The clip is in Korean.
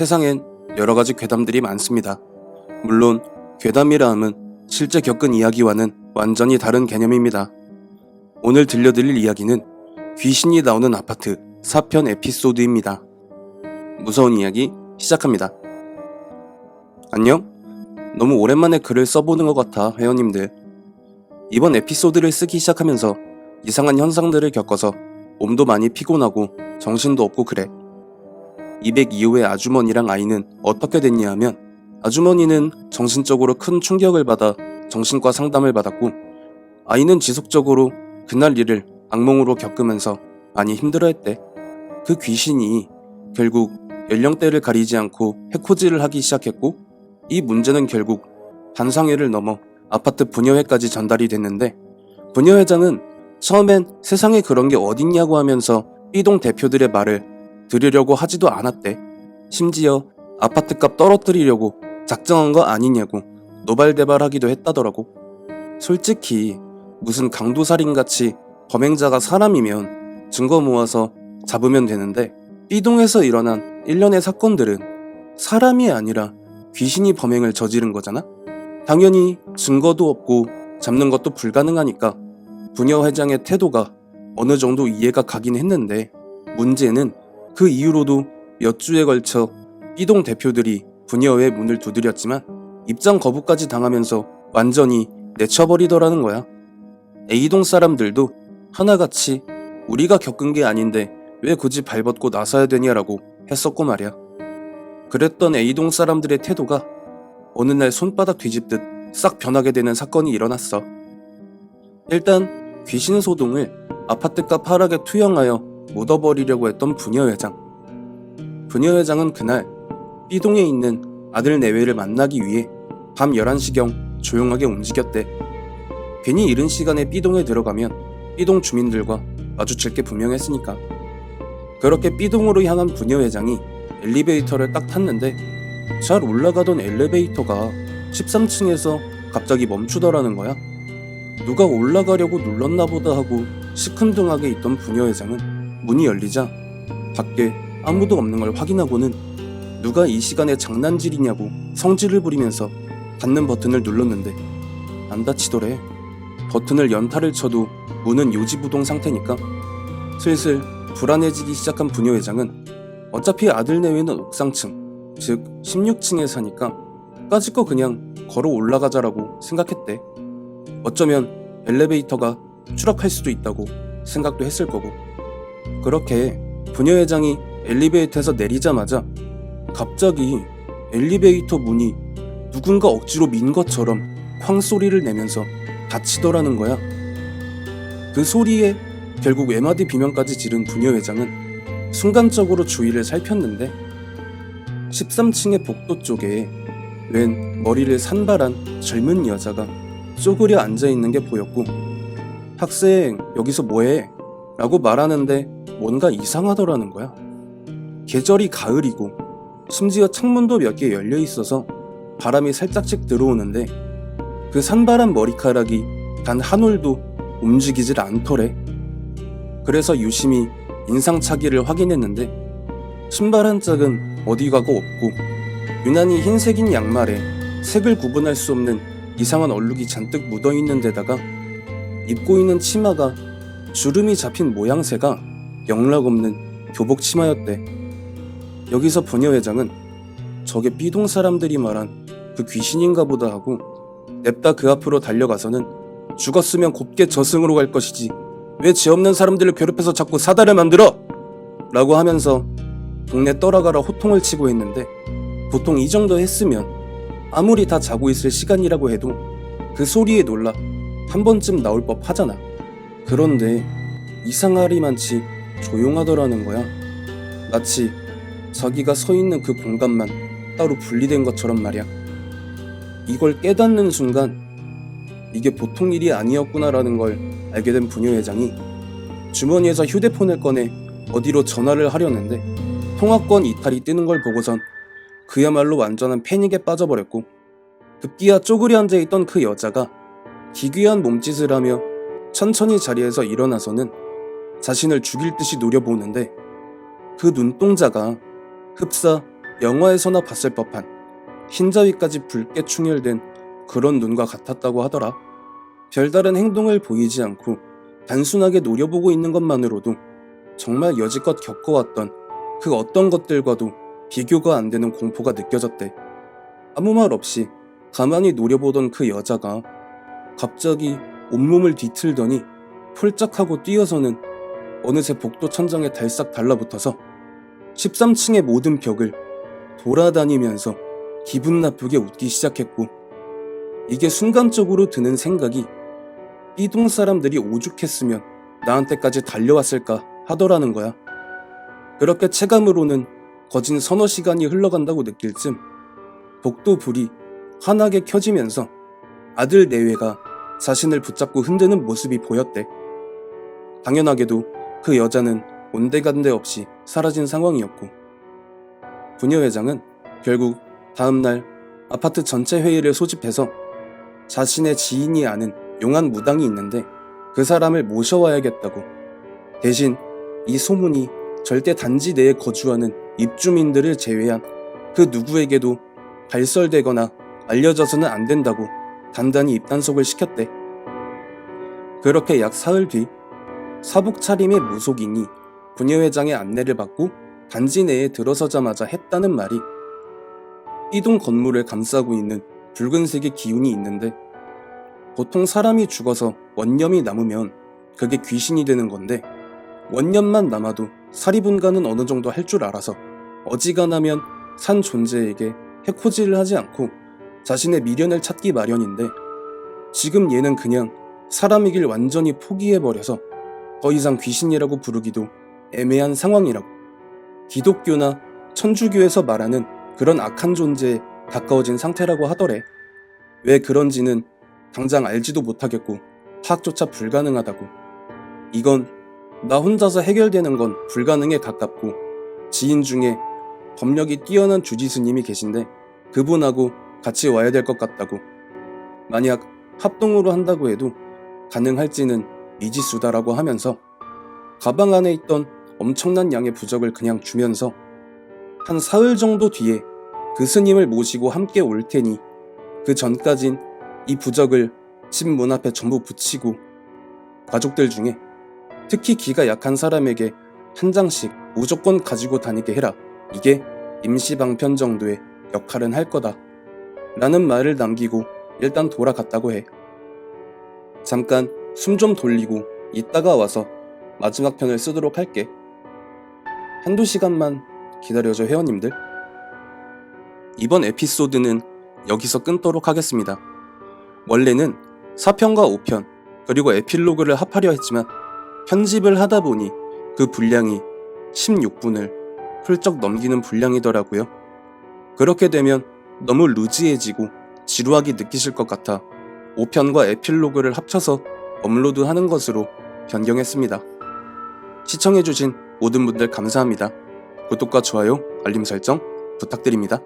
세상엔 여러 가지 괴담들이 많습니다. 물론 괴담이라 함은 실제 겪은 이야기와는 완전히 다른 개념입니다. 오늘 들려드릴 이야기는 귀신이 나오는 아파트 4편 에피소드입니다. 무서운 이야기 시작합니다. 안녕? 너무 오랜만에 글을 써보는 것 같아, 회원님들. 이번 에피소드를 쓰기 시작하면서 이상한 현상들을 겪어서 몸도 많이 피곤하고 정신도 없고 그래. 202호의 아주머니랑 아이는 어떻게 됐냐 하면 아주머니는 정신적으로 큰 충격을 받아 정신과 상담을 받았고 아이는 지속적으로 그날 일을 악몽으로 겪으면서 많이 힘들어했대. 그 귀신이 결국 연령대를 가리지 않고 해코지를 하기 시작했고 이 문제는 결국 반상회를 넘어 아파트 분여회까지 전달이 됐는데 분여회장은 처음엔 세상에 그런 게 어딨냐고 하면서 B동 대표들의 말을 들으려고 하지도 않았대. 심지어 아파트 값 떨어뜨리려고 작정한 거 아니냐고 노발대발하기도 했다더라고. 솔직히 무슨 강도살인같이 범행자가 사람이면 증거 모아서 잡으면 되는데 B동에서 일어난 일련의 사건들은 사람이 아니라 귀신이 범행을 저지른 거잖아? 당연히 증거도 없고 잡는 것도 불가능하니까 부녀 회장의 태도가 어느 정도 이해가 가긴 했는데 문제는 그 이후로도 몇 주에 걸쳐 B동 대표들이 부녀의 문을 두드렸지만 입장 거부까지 당하면서 완전히 내쳐버리더라는 거야. A동 사람들도 하나같이 우리가 겪은 게 아닌데 왜 굳이 발벗고 나서야 되냐라고 했었고 말이야. 그랬던 A동 사람들의 태도가 어느 날 손바닥 뒤집듯 싹 변하게 되는 사건이 일어났어. 일단 귀신 소동을 아파트값 하락에 투영하여 묻어버리려고 했던 부녀회장. 부녀회장은 그날 B동에 있는 아들 내외를 만나기 위해 밤 11시경 조용하게 움직였대. 괜히 이른 시간에 B동에 들어가면 B동 주민들과 마주칠 게 분명했으니까. 그렇게 B동으로 향한 부녀회장이 엘리베이터를 딱 탔는데 잘 올라가던 엘리베이터가 13층에서 갑자기 멈추더라는 거야. 누가 올라가려고 눌렀나 보다 하고 시큰둥하게 있던 부녀회장은 문이 열리자 밖에 아무도 없는 걸 확인하고는 누가 이 시간에 장난질이냐고 성질을 부리면서 닫는 버튼을 눌렀는데 안 닫히더래. 버튼을 연타를 쳐도 문은 요지부동 상태니까 슬슬 불안해지기 시작한 부녀 회장은 어차피 아들 내외는 옥상층, 즉 16층에 사니까 까짓 거 그냥 걸어 올라가자라고 생각했대. 어쩌면 엘리베이터가 추락할 수도 있다고 생각도 했을 거고. 그렇게 부녀회장이 엘리베이터에서 내리자마자 갑자기 엘리베이터 문이 누군가 억지로 민 것처럼 쾅 소리를 내면서 닫히더라는 거야. 그 소리에 결국 외마디 비명까지 지른 부녀회장은 순간적으로 주위를 살폈는데 13층의 복도 쪽에 웬 머리를 산발한 젊은 여자가 쪼그려 앉아 있는 게 보였고 학생 여기서 뭐해? 라고 말하는데 뭔가 이상하더라는 거야. 계절이 가을이고 심지어 창문도 몇 개 열려 있어서 바람이 살짝씩 들어오는데 그 산발한 머리카락이 단 한 올도 움직이질 않더래. 그래서 유심히 인상착의를 확인했는데 신발 한 짝은 어디 가고 없고 유난히 흰색인 양말에 색을 구분할 수 없는 이상한 얼룩이 잔뜩 묻어 있는 데다가 입고 있는 치마가 주름이 잡힌 모양새가 영락 없는 교복 치마였대. 여기서 부녀 회장은 저게 B동 사람들이 말한 그 귀신인가 보다 하고 냅다 그 앞으로 달려가서는 죽었으면 곱게 저승으로 갈 것이지 왜죄 없는 사람들을 괴롭혀서 자꾸 사다를 만들어? 라고 하면서 동네 떠나가라 호통을 치고 했는데 보통 이 정도 했으면 아무리 다 자고 있을 시간이라고 해도 그 소리에 놀라 한 번쯤 나올 법 하잖아. 그런데 이상하리만치 조용하더라는 거야. 마치 자기가 서 있는 그 공간만 따로 분리된 것처럼 말이야. 이걸 깨닫는 순간 이게 보통 일이 아니었구나라는 걸 알게 된 부녀 회장이 주머니에서 휴대폰을 꺼내 어디로 전화를 하려는데 통화권 이탈이 뜨는 걸 보고선 그야말로 완전한 패닉에 빠져버렸고 급기야 쪼그려 앉아 있던 그 여자가 기괴한 몸짓을 하며 천천히 자리에서 일어나서는 자신을 죽일 듯이 노려보는데 그 눈동자가 흡사 영화에서나 봤을 법한 흰자위까지 붉게 충혈된 그런 눈과 같았다고 하더라. 별다른 행동을 보이지 않고 단순하게 노려보고 있는 것만으로도 정말 여지껏 겪어왔던 그 어떤 것들과도 비교가 안 되는 공포가 느껴졌대. 아무 말 없이 가만히 노려보던 그 여자가 갑자기 온몸을 뒤틀더니 폴짝하고 뛰어서는 어느새 복도 천장에 달싹 달라붙어서 13층의 모든 벽을 돌아다니면서 기분 나쁘게 웃기 시작했고 이게 순간적으로 드는 생각이 B동 사람들이 오죽했으면 나한테까지 달려왔을까 하더라는 거야. 그렇게 체감으로는 거진 서너 시간이 흘러간다고 느낄 쯤 복도 불이 환하게 켜지면서 아들 내외가 자신을 붙잡고 흔드는 모습이 보였대. 당연하게도 그 여자는 온데간데 없이 사라진 상황이었고 부녀 회장은 결국 다음날 아파트 전체 회의를 소집해서 자신의 지인이 아는 용한 무당이 있는데 그 사람을 모셔와야겠다고 대신 이 소문이 절대 단지 내에 거주하는 입주민들을 제외한 그 누구에게도 발설되거나 알려져서는 안 된다고 단단히 입단속을 시켰대. 그렇게 약 사흘 뒤 사복 차림의 무속인이 부녀회장의 안내를 받고 단지 내에 들어서자마자 했다는 말이 이 동 건물을 감싸고 있는 붉은색의 기운이 있는데 보통 사람이 죽어서 원념이 남으면 그게 귀신이 되는 건데 원념만 남아도 사리분간은 어느 정도 할 줄 알아서 어지간하면 산 존재에게 해코지를 하지 않고 자신의 미련을 찾기 마련인데 지금 얘는 그냥 사람이길 완전히 포기해버려서 더 이상 귀신이라고 부르기도 애매한 상황이라고. 기독교나 천주교에서 말하는 그런 악한 존재에 가까워진 상태라고 하더래. 왜 그런지는 당장 알지도 못하겠고 파악조차 불가능하다고. 이건 나 혼자서 해결되는 건 불가능에 가깝고 지인 중에 법력이 뛰어난 주지스님이 계신데 그분하고 같이 와야 될 것 같다고. 만약 합동으로 한다고 해도 가능할지는 미지수다라고 하면서 가방 안에 있던 엄청난 양의 부적을 그냥 주면서 한 사흘 정도 뒤에 그 스님을 모시고 함께 올 테니 그 전까진 이 부적을 집 문 앞에 전부 붙이고 가족들 중에 특히 기가 약한 사람에게 한 장씩 무조건 가지고 다니게 해라. 이게 임시방편 정도의 역할은 할 거다. 라는 말을 남기고 일단 돌아갔다고 해. 잠깐 숨 좀 돌리고 이따가 와서 마지막 편을 쓰도록 할게. 한두 시간만 기다려줘 회원님들. 이번 에피소드는 여기서 끊도록 하겠습니다. 원래는 4편과 5편, 그리고 에필로그를 합하려 했지만 편집을 하다 보니 그 분량이 16분을 훌쩍 넘기는 분량이더라고요. 그렇게 되면 너무 루즈해지고 지루하게 느끼실 것 같아 5편과 에필로그를 합쳐서 업로드하는 것으로 변경했습니다. 시청해주신 모든 분들 감사합니다. 구독과 좋아요, 알림 설정 부탁드립니다.